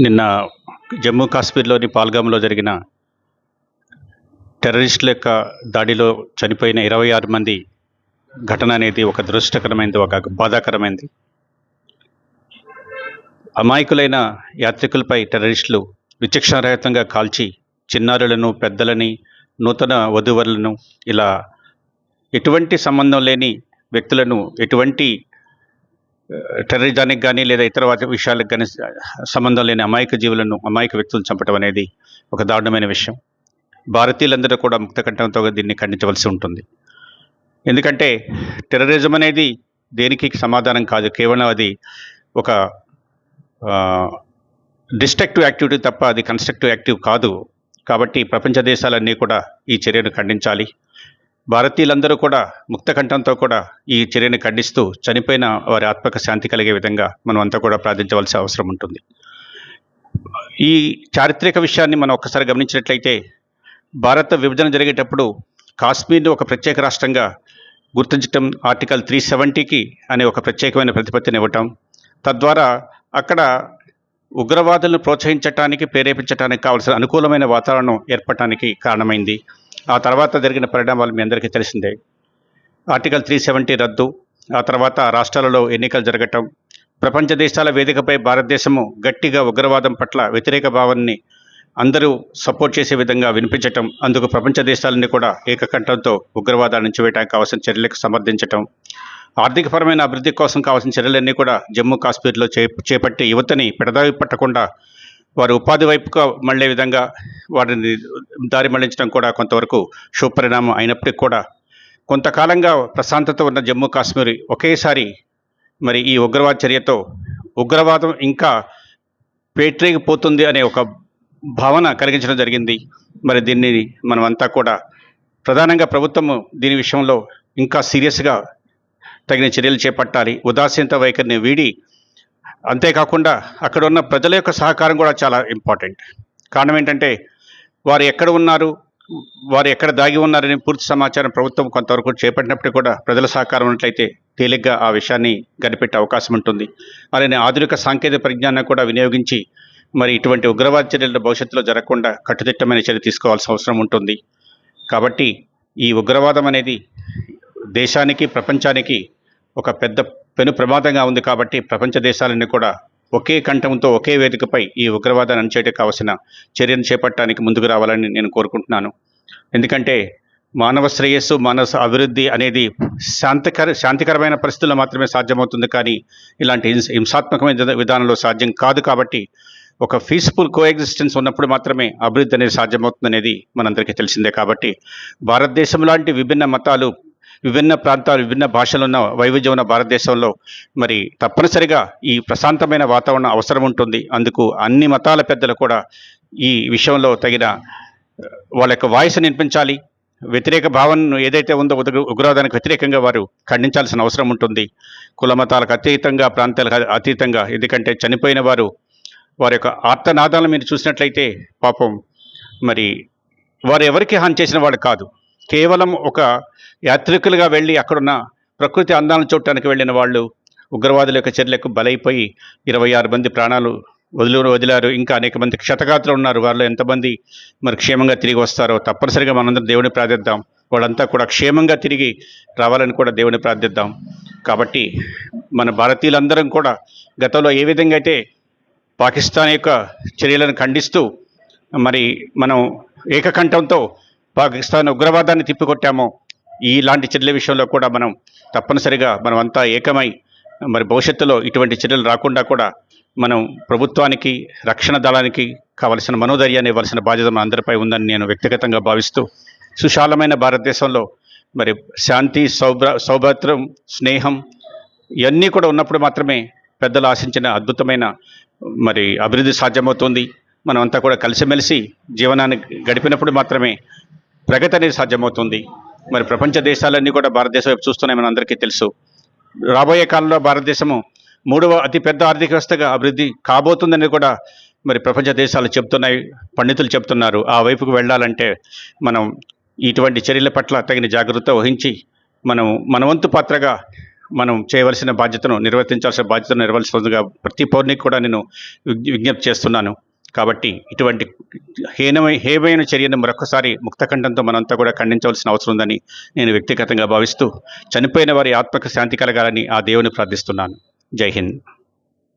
నిన్న జమ్మూ కాశ్మీర్లోని పాల్గామ్లో జరిగిన టెర్రరిస్టుల యొక్క దాడిలో చనిపోయిన ఇరవై ఆరు మంది ఘటన అనేది ఒక దురదృష్టకరమైనది ఒక బాధాకరమైనది అమాయకులైన యాత్రికులపై టెర్రరిస్టులు విచక్షణారహితంగా కాల్చి చిన్నారులను పెద్దలని నూతన వధువరులను ఇలా ఎటువంటి సంబంధం లేని వ్యక్తులను ఎటువంటి టెర్రరిజానికి కానీ లేదా ఇతర విషయాలకు కానీ సంబంధం లేని అమాయక జీవులను అమాయక వ్యక్తులను చంపడం అనేది ఒక దారుణమైన విషయం. భారతీయులందరూ కూడా ముక్త కంఠంతో దీన్ని ఖండించవలసి ఉంటుంది. ఎందుకంటే టెర్రరిజం అనేది దేనికి సమాధానం కాదు కేవలం అది ఒక డిస్ట్రక్టివ్ యాక్టివిటీ తప్ప అది కన్స్ట్రక్టివ్ యాక్టివ్ కాదు. కాబట్టి ప్రపంచ దేశాలన్నీ కూడా ఈ చర్యను ఖండించాలి. భారతీయులందరూ కూడా ముక్తకంఠంతో కూడా ఈ చర్యను ఖండిస్తూ చనిపోయిన వారి ఆత్మక శాంతి కలిగే విధంగా మనం అంతా కూడా ప్రార్థించవలసిన అవసరం ఉంటుంది. ఈ చారిత్రక విషయాన్ని మనం ఒక్కసారి గమనించినట్లయితే భారత విభజన జరిగేటప్పుడు కాశ్మీర్ను ఒక ప్రత్యేక రాష్ట్రంగా గుర్తించటం ఆర్టికల్ త్రీ సెవెంటీకి అనే ఒక ప్రత్యేకమైన ప్రతిపత్తిని ఇవ్వటం తద్వారా అక్కడ ఉగ్రవాదులను ప్రోత్సహించటానికి ప్రేరేపించడానికి కావాల్సిన అనుకూలమైన వాతావరణం ఏర్పడటానికి కారణమైంది. ఆ తర్వాత జరిగిన పరిణామాలు మీ అందరికీ తెలిసిందే. ఆర్టికల్ త్రీ సెవెంటీ రద్దు ఆ తర్వాత రాష్ట్రాలలో ఎన్నికలు జరగటం ప్రపంచ దేశాల వేదికపై భారతదేశము గట్టిగా ఉగ్రవాదం పట్ల వ్యతిరేక భావాన్ని అందరూ సపోర్ట్ చేసే విధంగా వినిపించటం అందుకు ప్రపంచ దేశాలన్నీ కూడా ఏకకంఠంతో ఉగ్రవాదాన్ని నుంచివేయడానికి కావాల్సిన చర్యలకు సమర్థించటం ఆర్థికపరమైన అభివృద్ధి కోసం కావాల్సిన చర్యలన్నీ కూడా జమ్మూ కాశ్మీర్లో చే చేపట్టి యువతని పెడదావి పట్టకుండా వారు ఉపాధి వైపుగా మళ్ళే విధంగా వారిని దారి మళ్ళించడం కూడా కొంతవరకు శుభపరిణామం అయినప్పటికీ కూడా కొంతకాలంగా ప్రశాంతత ఉన్న జమ్మూ కాశ్మీర్ ఒకేసారి మరి ఈ ఉగ్రవాద చర్యతో ఉగ్రవాదం ఇంకా పేట్రేగిపోతుంది అనే ఒక భావన కలిగించడం జరిగింది. మరి దీన్ని మనమంతా కూడా ప్రధానంగా ప్రభుత్వము దీని విషయంలో ఇంకా సీరియస్గా తగిన చర్యలు చేపట్టాలి. ఉదాసీనత వైఖరిని వీడి అంతేకాకుండా అక్కడ ఉన్న ప్రజల యొక్క సహకారం కూడా చాలా ఇంపార్టెంట్. కారణం ఏంటంటే వారు ఎక్కడ ఉన్నారు వారు ఎక్కడ దాగి ఉన్నారని పూర్తి సమాచారం ప్రభుత్వం కొంతవరకు చేపట్టినప్పుడు కూడా ప్రజల సహకారం ఉన్నట్లయితే తేలిగ్గా ఆ విషయాన్ని కనిపెట్టే అవకాశం ఉంటుంది. అలానే ఆధునిక సాంకేతిక పరిజ్ఞానం కూడా వినియోగించి మరి ఇటువంటి ఉగ్రవాద చర్యలు భవిష్యత్తులో జరగకుండా కట్టుదిట్టమైన చర్య తీసుకోవాల్సిన అవసరం ఉంటుంది. కాబట్టి ఈ ఉగ్రవాదం అనేది దేశానికి ప్రపంచానికి ఒక పెద్ద పెను ప్రమాదంగా ఉంది కాబట్టి ప్రపంచ దేశాలన్నీ కూడా ఒకే కంఠంతో ఒకే వేదికపై ఈ ఉగ్రవాదాన్ని అణచేయడానికి కావలసిన చర్యను చేపట్టడానికి ముందుకు రావాలని నేను కోరుకుంటున్నాను. ఎందుకంటే మానవ శ్రేయస్సు మానవ అభివృద్ధి అనేది శాంతికర శాంతికరమైన పరిస్థితుల్లో మాత్రమే సాధ్యమవుతుంది కానీ ఇలాంటి హింస హింసాత్మకమైన విధానంలో సాధ్యం కాదు కాబట్టి ఒక పీస్ఫుల్ కో ఎగ్జిస్టెన్స్ ఉన్నప్పుడు మాత్రమే అభివృద్ధి అనేది సాధ్యమవుతుంది అనేది మనందరికీ తెలిసిందే కాబట్టి భారతదేశం లాంటి విభిన్న మతాలు విభిన్న ప్రాంతాలు విభిన్న భాషలు ఉన్న వైవిధ్యం ఉన్న భారతదేశంలో మరి తప్పనిసరిగా ఈ ప్రశాంతమైన వాతావరణం అవసరం ఉంటుంది. అందుకు అన్ని మతాల పెద్దలు కూడా ఈ విషయంలో తగిన వాళ్ళ యొక్క వాయిస్ని వినిపించాలి. వ్యతిరేక భావనను ఏదైతే ఉందో ఉగ్రవాదానికి వ్యతిరేకంగా వారు ఖండించాల్సిన అవసరం ఉంటుంది. కుల మతాలకు అతీతంగా ప్రాంతాలకు అతీతంగా ఎందుకంటే చనిపోయిన వారు వారి యొక్క ఆర్తనాదాలను మీరు చూసినట్లయితే పాపం మరి వారు ఎవరికి హాని చేసిన వాళ్ళు కాదు. కేవలం ఒక యాత్రికులుగా వెళ్ళి అక్కడున్న ప్రకృతి అందాలను చూడటానికి వెళ్ళిన వాళ్ళు ఉగ్రవాదుల యొక్క చర్యలకు బలైపోయి ఇరవై ఆరు మంది ప్రాణాలు వదిలి వదిలారు. ఇంకా అనేక మంది క్షతగాత్రులు ఉన్నారు. వాళ్ళు ఎంతమంది మరి క్షేమంగా తిరిగి వస్తారో తప్పనిసరిగా మనందరం దేవుని ప్రార్థిద్దాం. వాళ్ళంతా కూడా క్షేమంగా తిరిగి రావాలని కూడా దేవుని ప్రార్థిద్దాం. కాబట్టి మన భారతీయులందరం కూడా గతంలో ఏ విధంగా అయితే పాకిస్తాన్ యొక్క చర్యలను ఖండిస్తూ మరి మనం ఏకకంఠంతో పాకిస్తాన్ ఉగ్రవాదాన్ని తిప్పికొట్టామో. ఇలాంటి చర్యల విషయంలో కూడా మనం తప్పనిసరిగా మనం అంతా ఏకమై మరి భవిష్యత్తులో ఇటువంటి చర్యలు రాకుండా కూడా మనం ప్రభుత్వానికి రక్షణ దళానికి కావలసిన మనోధైర్యాన్ని ఇవ్వాల్సిన బాధ్యత మన అందరిపై ఉందని నేను వ్యక్తిగతంగా భావిస్తూ సుశాలమైన భారతదేశంలో మరి శాంతి సౌభ్ర సౌభద్రం స్నేహం ఇవన్నీ కూడా ఉన్నప్పుడు మాత్రమే పెద్దలు ఆశించిన అద్భుతమైన మరి అభివృద్ధి సాధ్యమవుతుంది. మనమంతా కూడా కలిసిమెలిసి జీవనాన్ని గడిపినప్పుడు మాత్రమే ప్రగతి అనేది సాధ్యమవుతుంది. మరి ప్రపంచ దేశాలన్నీ కూడా భారతదేశం వైపు చూస్తున్నాయి మన అందరికీ తెలుసు. రాబోయే కాలంలో భారతదేశము మూడవ అతిపెద్ద ఆర్థిక వ్యవస్థగా అభివృద్ధి కాబోతుందని కూడా మరి ప్రపంచ దేశాలు చెప్తున్నాయి పండితులు చెప్తున్నారు ఆ వైపుకు వెళ్ళాలంటే మనం ఇటువంటి చర్యల పట్ల తగిన జాగ్రత్త వహించి మనం మనవంతు పాత్రగా మనం చేయవలసిన బాధ్యతను నిర్వర్తించాల్సిన బాధ్యతను నిర్వహిస్తుందిగా ప్రతి పౌరునికి కూడా నేను విజ్ఞ- విజ్ఞప్తి చేస్తున్నాను. కాబట్టి ఇటువంటి హీనమై హేమైన చర్యను మరొకసారి ముక్తకంఠంతో మనంతా కూడా ఖండించవలసిన అవసరం ఉందని నేను వ్యక్తిగతంగా భావిస్తూ చనిపోయిన వారి ఆత్మకు శాంతి కలగాలని ఆ దేవుని ప్రార్థిస్తున్నాను. జై హింద్.